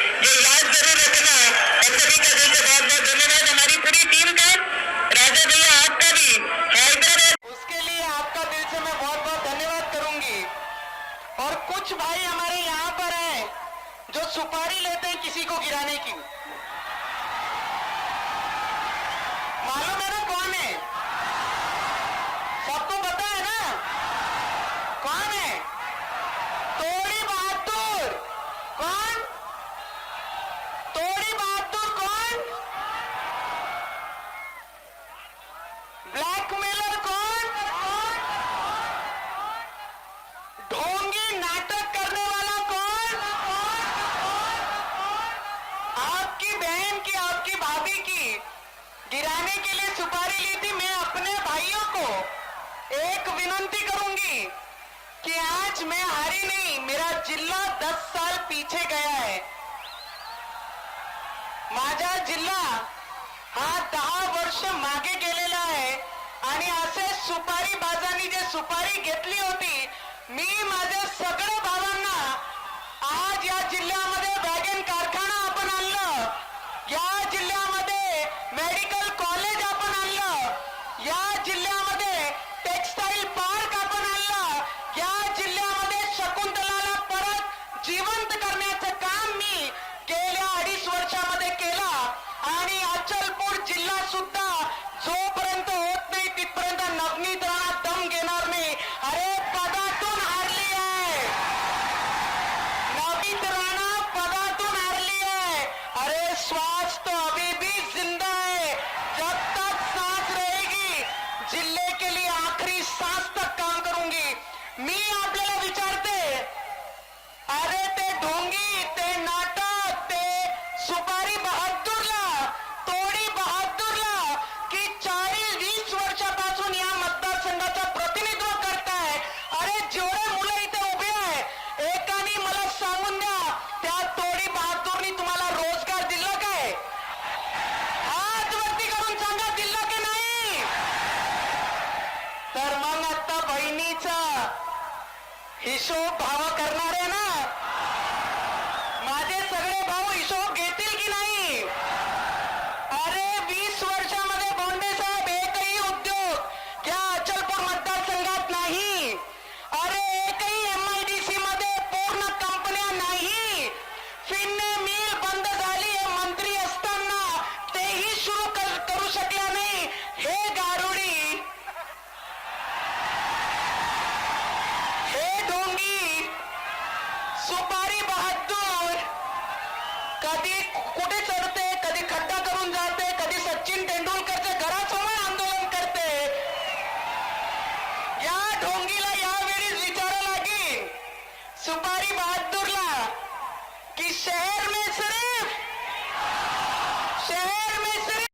बहुत बहुत धन्यवाद। हमारी पूरी टीम का, राजा भैया आपका भी हैदर उसके लिए आपका दिल से मैं बहुत बहुत धन्यवाद करूँगी। और कुछ भाई हमारे यहाँ पर हैं, जो सुपारी लेते हैं किसी को गिराने की। गिराने के लिए सुपारी ली थी मैं अपने भाइयों को। एक विनंती करूंगी कि आज मैं हारी नहीं मेरा जिल्हा दस साल पीछे गया है। माझा जिल्हा हा दहा वर्ष मागे गेलेला आहे आणि असे सुपारी बाजांनी जे सुपारी घेतली होती मी माझ्या सगळ्या भावांना हिशोब भावा करणार आहे ना. माझे सगळे भाऊ हिशोब कुठे कुठे